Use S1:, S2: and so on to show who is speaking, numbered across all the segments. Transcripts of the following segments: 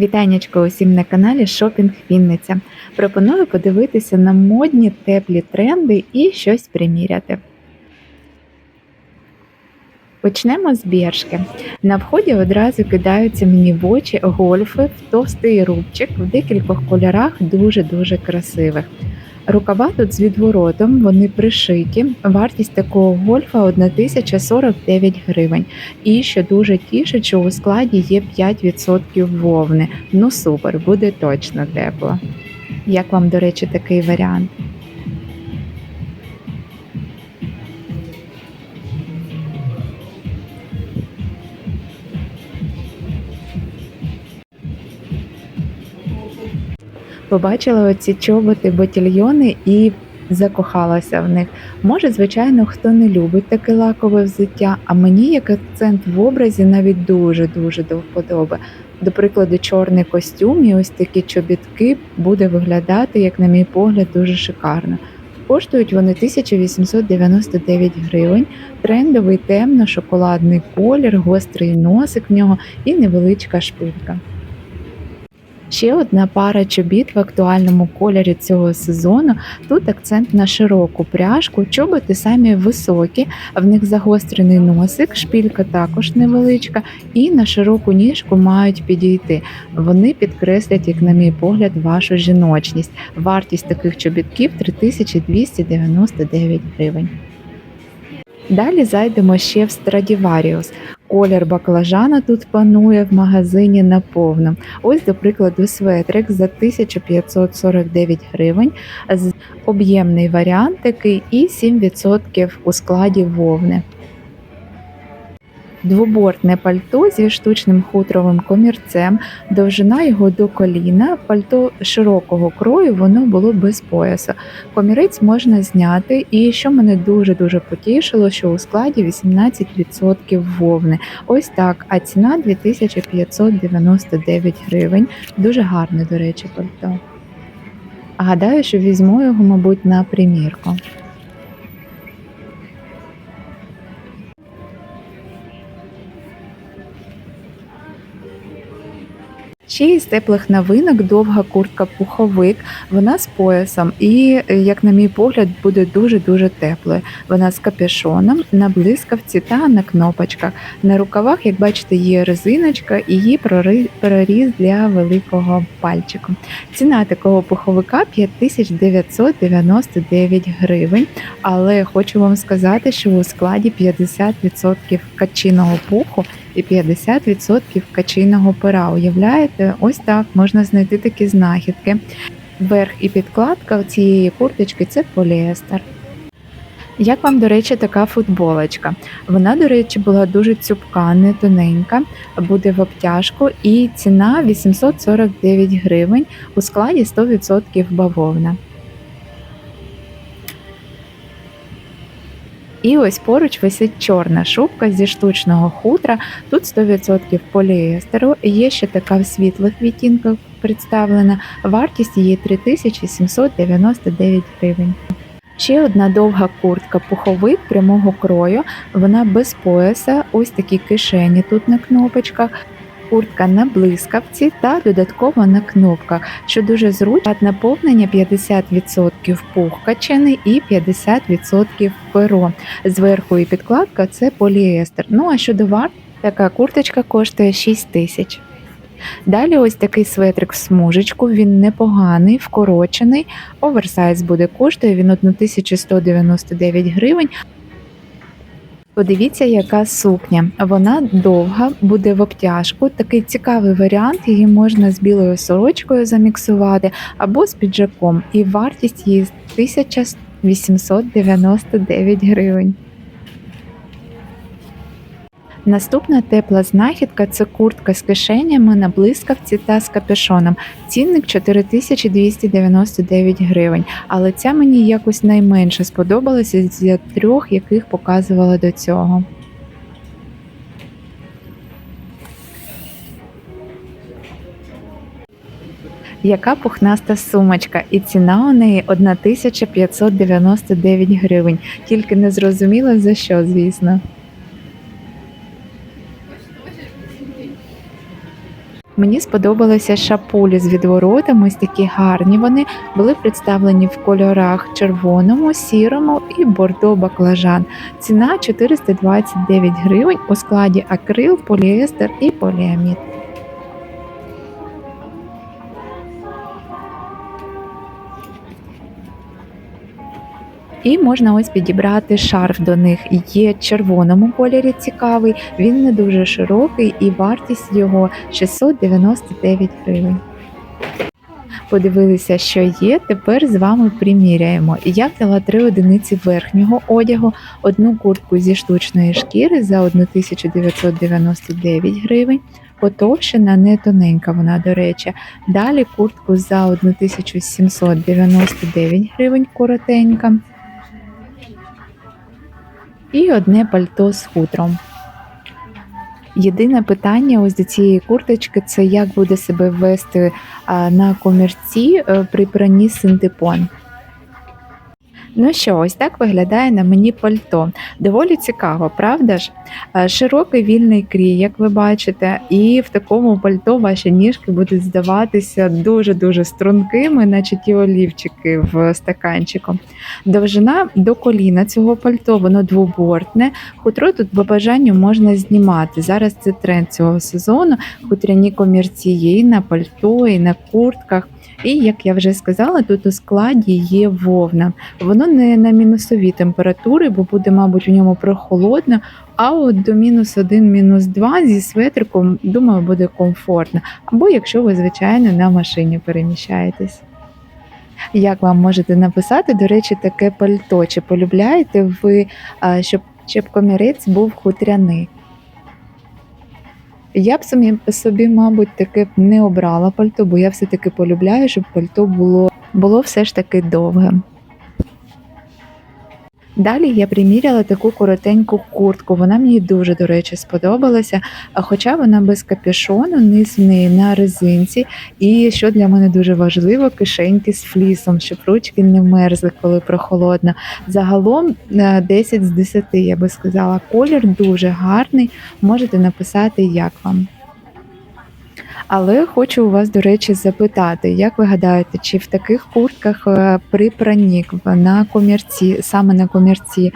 S1: Вітаннячко усім на каналі Шопінг Вінниця. Пропоную подивитися на модні теплі тренди і щось приміряти. Почнемо з біршки. На вході одразу кидаються мені в очі гольфи в товстий рубчик в декількох кольорах дуже-дуже красивих. Рукава тут з відворотом, вони пришиті. Вартість такого гольфа 1049 гривень. І що дуже тішить, що у складі є 5% вовни. Ну супер, буде точно тепло. Як вам, до речі, такий варіант? Побачила оці чоботи ботільйони і закохалася в них. Може, звичайно, хто не любить таке лакове взуття, а мені як акцент в образі навіть дуже-дуже до вподоби. До прикладу, чорний костюм і ось такі чобітки буде виглядати, як на мій погляд, дуже шикарно. Коштують вони 1899 гривень, трендовий темно-шоколадний колір, гострий носик в нього і невеличка шпилька. Ще одна пара чобіт в актуальному кольорі цього сезону. Тут акцент на широку пряжку, чоботи самі високі, в них загострений носик, шпілька також невеличка, і на широку ніжку мають підійти. Вони підкреслять, як на мій погляд, вашу жіночність. Вартість таких чобітків 3299 гривень. Далі зайдемо ще в Stradivarius. Колір баклажана тут панує в магазині наповно. Ось, до прикладу, светрик за 1549 гривень, з об'ємний варіант такий і 7% у складі вовни. Двобортне пальто зі штучним хутровим комірцем, довжина його до коліна, пальто широкого крою, воно було без пояса. Комірець можна зняти, і що мене дуже-дуже потішило, що у складі 18% вовни. Ось так, а ціна 2599 гривень. Дуже гарне, до речі, пальто. Гадаю, що візьму його, мабуть, на примірку. Ще із теплих новинок довга куртка пуховик. Вона з поясом і, як на мій погляд, буде дуже-дуже теплою. Вона з капюшоном, на блискавці та на кнопочках. На рукавах, як бачите, є резиночка і її проріз для великого пальчику. Ціна такого пуховика 5999 гривень. Але хочу вам сказати, що у складі 50% качиного пуху і 50% качиного пера. Уявляєте, ось так можна знайти такі знахідки. Верх і підкладка цієї курточки це поліестер. Як вам, до речі, така футболочка? Вона, до речі, була дуже цупка, не тоненька, буде в обтяжку і ціна 849 гривень у складі 100% бавовна. І ось поруч висить чорна шубка зі штучного хутра. Тут 100% поліестеру. Є ще така в світлих відтінках представлена. Вартість її 3799 гривень. Ще одна довга куртка пуховик прямого крою. Вона без пояса, ось такі кишені тут на кнопочках. Куртка на блискавці та додатково на кнопках, що дуже зручно. Наповнення 50% пух качений і 50% перо. Зверху і підкладка це поліестер. Ну а щодо варт, така курточка коштує 6 тисяч. Далі ось такий светрик в смужечку, він непоганий, вкорочений. Оверсайз буде коштує він 1199 гривень. Подивіться, яка сукня. Вона довга, буде в обтяжку. Такий цікавий варіант. Її можна з білою сорочкою заміксувати або з піджаком. І вартість її 1899 гривень. Наступна тепла знахідка це куртка з кишенями на блискавці та з капюшоном. Цінник 4299 гривень. Але ця мені якось найменше сподобалася з трьох, яких показувала до цього. Яка пухнаста сумочка, і ціна у неї 1599 гривень. Тільки не зрозуміла за що, звісно. Мені сподобалися шапулі з відворотами, ось такі гарні вони були представлені в кольорах червоному, сірому і бордо баклажан. Ціна 429 гривень у складі акрил, поліестер і поліамід. І можна ось підібрати шарф до них. Є в червоному кольорі цікавий, він не дуже широкий і вартість його 699 гривень. Подивилися, що є. Тепер з вами приміряємо. Я взяла три одиниці верхнього одягу, одну куртку зі штучної шкіри за 1999 гривень. Потовщена, не тоненька вона, до речі. Далі куртку за 1799 гривень коротенька. І одне пальто з хутром. Єдине питання ось до цієї курточки це як буде себе вести на комірці е, при пранні синтепон. Ну що, ось так виглядає на мені пальто. Доволі цікаво, правда ж? Е, Широкий вільний крій, як ви бачите, і в такому пальто ваші ніжки будуть здаватися дуже-дуже стрункими, наче ті олівчики в стаканчику. Довжина до коліна цього пальто, воно двобортне. Хутро тут по бажанню можна знімати. Зараз це тренд цього сезону. Хутряні комірці є і на пальто, і на куртках. І як я вже сказала, тут у складі є вовна. Воно не на мінусовій температурі, бо буде, мабуть, в ньому прохолодно. А от до мінус 1, мінус 2 зі светриком, думаю, буде комфортно. Або якщо ви, звичайно, на машині переміщаєтесь. Як вам можете написати, до речі, таке пальто? Чи полюбляєте ви, щоб, щоб комірець був хутряний? Я б самі собі, мабуть, таке не обрала пальто, бо я все-таки полюбляю, щоб пальто було, було все ж таки довгим. Далі я приміряла таку коротеньку куртку. Вона мені дуже, до речі, сподобалася. Хоча вона без капюшону, низ на резинці. І що для мене дуже важливо, кишеньки з флісом, щоб ручки не мерзли, коли прохолодно. Загалом е, 10 з 10, я би сказала. Колір дуже гарний. Можете написати, як вам. Але хочу у вас, до речі, запитати, як ви гадаєте, чи в таких куртках е, при пранні на комірці, саме на комірці,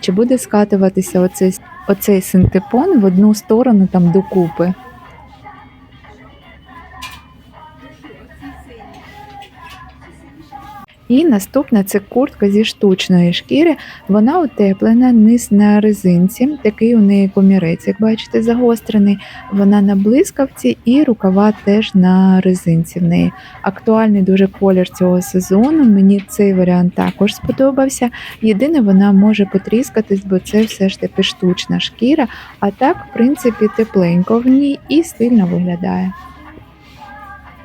S1: чи буде скатуватися оцей, оцей синтепон в одну сторону там докупи? І наступна це куртка зі штучної шкіри. Вона утеплена, низ на резинці, такий у неї комірець, як бачите, загострений. Вона на блискавці і рукава теж на резинці в неї. Актуальний дуже колір цього сезону. Мені цей варіант також сподобався. Єдине, вона може потріскатись, бо це все ж таки штучна шкіра. А так, в принципі, тепленько в ній і стильно виглядає.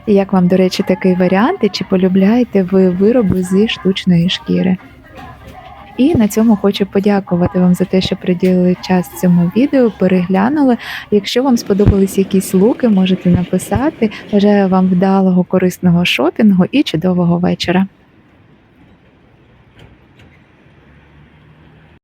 S1: Як вам, до речі, такий варіант, і чи полюбляєте ви вироби зі штучної шкіри? І на цьому хочу подякувати вам за те, що приділили час цьому відео, переглянули. Якщо вам сподобались якісь луки, можете написати. Бажаю вам вдалого, корисного шопінгу і чудового вечора.